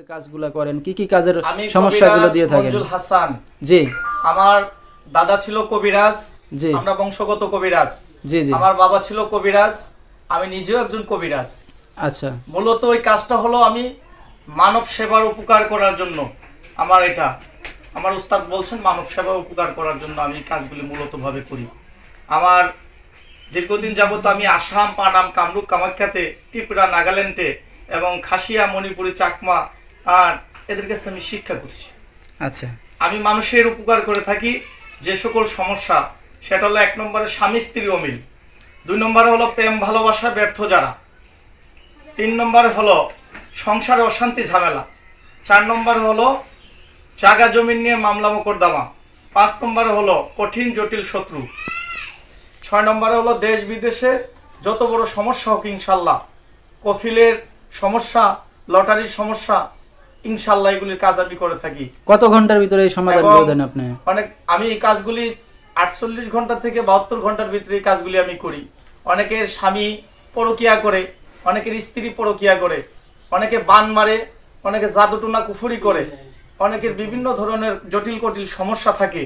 কীভাবে কাজগুলা করেন? কি কি কাজের সমস্যাগুলো দিয়ে থাকেন? মঞ্জুল হাসান। জি। আমার দাদা ছিল কবিরাজ জি। আমরা বংশগত কবিরাজ। জি জি। আমার বাবা ছিল কবিরাজ আমি নিজেও একজন কবিরাজ। আচ্ছা। মূলত ওই কাজটা হলো আমি মানব সেবার উপকার করার জন্য আমার এটা। আমার উস্তাদ বলছেন মানব সেবা উপকার করার জন্য আমি কাজগুলি মূলত ভাবে করি। আমার দীর্ঘদিন যাবত আমি আসাম পানাম কামরূপ কামাখ্যাতে ত্রিপুরা নাগাল্যান্ডে এবং খাসিয়া মণিপুরি চাকমা আর এদের কাছে আমি শিক্ষা করছি। আচ্ছা। আমি মানুষের উপকার করে থাকি যে সকল সমস্যা সেটা হলো এক নম্বরে স্বামী স্ত্রী অমিল দুই নম্বরে হলো প্রেম ভালোবাসা ব্যর্থ যারা তিন নম্বরে হলো সংসারে অশান্তি ঝামেলা চার নম্বরে হলো জাগা জমিন নিয়ে মামলা মোকদ্দমা পাঁচ নম্বরে হলো কঠিন জটিল শত্রু ছয় নম্বরে হলো দেশ বিদেশে যত বড় সমস্যা হোক ইনশাল্লাহ কফিলের সমস্যা লটারির সমস্যা ইনশাল্লাহ এগুলির কাজ আমি করে থাকি। কত ঘণ্টার ভিতরে এই সমাধান করে দেন আপনি? অনেক আমি এই কাজগুলি আটচল্লিশ ঘণ্টা থেকে বাহাত্তর ঘণ্টার ভিতরে এই কাজগুলি আমি করি। অনেকের স্বামী পরকিয়া করে অনেকের স্ত্রী পরকিয়া করে অনেকে বান মারে অনেকে জাদুটুনা কুফুরি করে অনেকের বিভিন্ন ধরনের জটিল কটিল সমস্যা থাকে।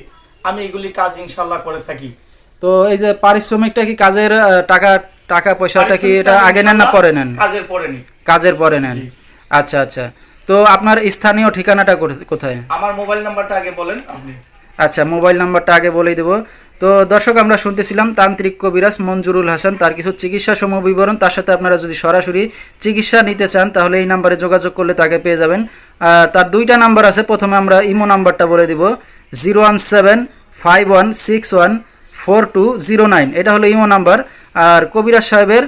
আমি এগুলি কাজ ইনশাল্লাহ করে থাকি। তো এই যে পারিশ্রমিকটা কি কাজের টাকা টাকা পয়সাটা কি এটা আগে নেন না পরে নেন? কাজের পরে নি কাজের পরে নেন। আচ্ছা আচ্ছা। তো আপনার স্থানীয় ঠিকানাটা কোথ- কোথায়? আমার মোবাইল নাম্বারটা আগে বলেন আপনি। আচ্ছা মোবাইল নাম্বারটা আগে বলেই দেবো। তো দর্শক আমরা শুনতেছিলাম তান্ত্রিক কবিরাজ মঞ্জুরুল হাসান তার কিছু চিকিৎসা সম বিবরণ তার সাথে আপনারা যদি সরাসরি চিকিৎসা নিতে চান তাহলে এই নাম্বারে যোগাযোগ করলে তাকে পেয়ে যাবেন। তার দুইটা নাম্বার আছে প্রথমে আমরা ইমো নাম্বারটা বলে দিব zero one seven five one six one four two zero nine. এটা হলো ইমো নাম্বার। আর কবিরাজ সাহেবের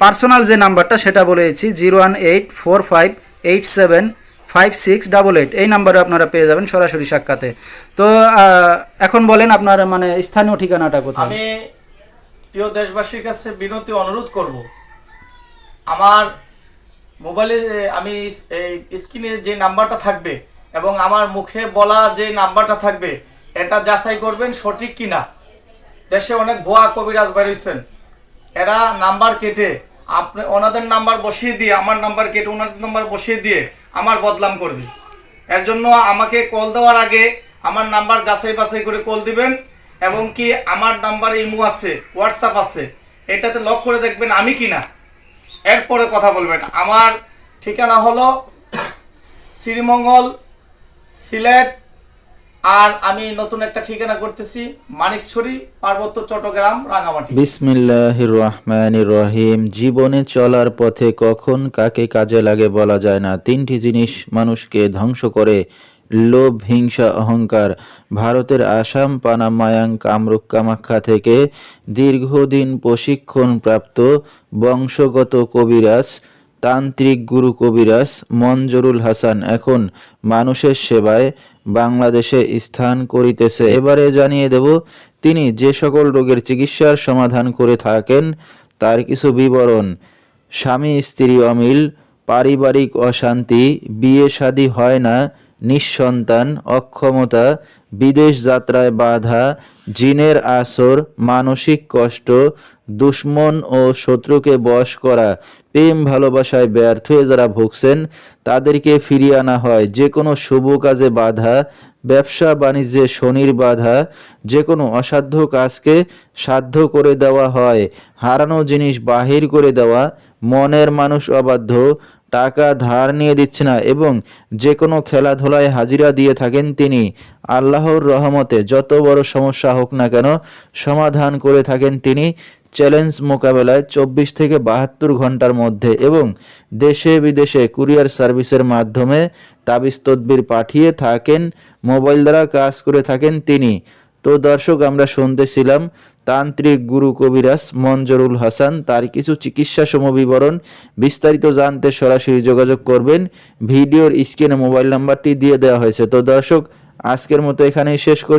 পার্সোনাল যে নাম্বারটা সেটা বলে দিচ্ছি zero one eight four five eight seven five six double eight. এই নাম্বারে আপনারা পেয়ে যাবেন সরাসরি সাক্ষাতে। তো এখন বলেন আপনার মানে স্থানীয় ঠিকানাটা কোথায়? আমি প্রিয় দেশবাসীর কাছে বিনতি, অনুরোধ করব। আমার মোবাইলে আমি এই স্ক্রিনে যে নাম্বারটা থাকবে এবং আমার মুখে বলা যে নাম্বারটা থাকবে, এটা যাচাই করবেন সঠিক কিনা। দেশে অনেক ভুয়া কবিরাজ বেরিয়েছেন এরা নাম্বার কেটে আপনি ওনাদের নাম্বার বসিয়ে দিয়ে, আমার নাম্বার কেটে ওনাদের নাম্বার বসিয়ে দিয়ে আমার বদলাম করবে এর জন্য আমাকে কল দেওয়ার আগে আমার নাম্বার যাচাই বাছাই করে কল দিবেন এবং কি আমার নাম্বার ইমো আছে, হোয়াটসঅ্যাপ আছে, এটাতে লক করে দেখবেন আমি কিনা। এরপরে কথা বলবেন। আমার ঠিকানা হলো শ্রীমঙ্গল, সিলেট আর আমি নতুন একটা ঠিকানা করতেছি, মানিকছড়ি, পার্বত্য চট্টগ্রাম রাঙামাটি বিসমিল্লাহির রহমানির রহিম জীবনে চলার পথে কখন কাকে কাজে লাগে বলা যায় না। তিনটি জিনিস মানুষকে ধ্বংস করে। লোভ, হিংসা, অহংকার। ভারতের আসাম, পানাম, মায়াং, কামরূপ, কামাখ্যা থেকে দীর্ঘদিন প্রশিক্ষণ প্রাপ্ত বংশগত কবিরাজ তান্ত্রিক গুরু কবিরাজ মনজুরুল হাসান এখন মানুষের সেবায় বাংলাদেশে স্থান করিতেছে। এবারে জানিয়ে দেব, তিনি যে সকল রোগের চিকিৎসার সমাধান করে থাকেন, তার কিছু বিবরণ। স্বামী, স্ত্রী অমিল, পারিবারিক অশান্তি, বিয়ে শাদী হয় না নিঃসন্তান, অক্ষমতা, বিদেশ যাত্রায় বাধা, জিনের আসর, মানসিক কষ্ট, দুশ্মন ও শত্রুকে বশ করা, প্রেম ভালোবাসায় ব্যর্থ হয়ে যারা ভুগছেন, তাদেরকে ফিরিয়ে আনা হয়। যে কোনো শুভ কাজে বাধা, ব্যবসা বাণিজ্যে শনির বাধা যে কোনো অসাধ্য কাজকে সাধ্য করে দেওয়া হয়। হারানো জিনিস বাহির করে দেওয়া, মনের মানুষ অবাধ্য টাকা ধার নিয়ে দিচ্ছে না এবং যে কোনো খেলাধুলায় হাজিরা দিয়ে থাকেন তিনি। আল্লাহর রহমতে যত বড় সমস্যা হোক না কেন সমাধান করে থাকেন তিনি চ্যালেঞ্জ মোকাবেলায় চব্বিশ থেকে বাহাত্তর ঘণ্টার মধ্যে এবং দেশে বিদেশে কুরিয়ার সার্ভিসের মাধ্যমে তাবিজ তদবির পাঠিয়ে থাকেন, মোবাইল দ্বারা কাজ করে থাকেন তিনি। তো দর্শক, আমরা শুনতেছিলাম তান্ত্রিক গুরু কবিরাজ মঞ্জরুল হাসান তার কিছু চিকিৎসা সমবিবরণ বিস্তারিত জানতে সরাসরি যোগাযোগ করবেন। ভিডিওর স্ক্রিনে মোবাইল নাম্বারটি দিয়ে দেওয়া হয়েছে। তো দর্শক, আজকের মতো এখানেই শেষ করছি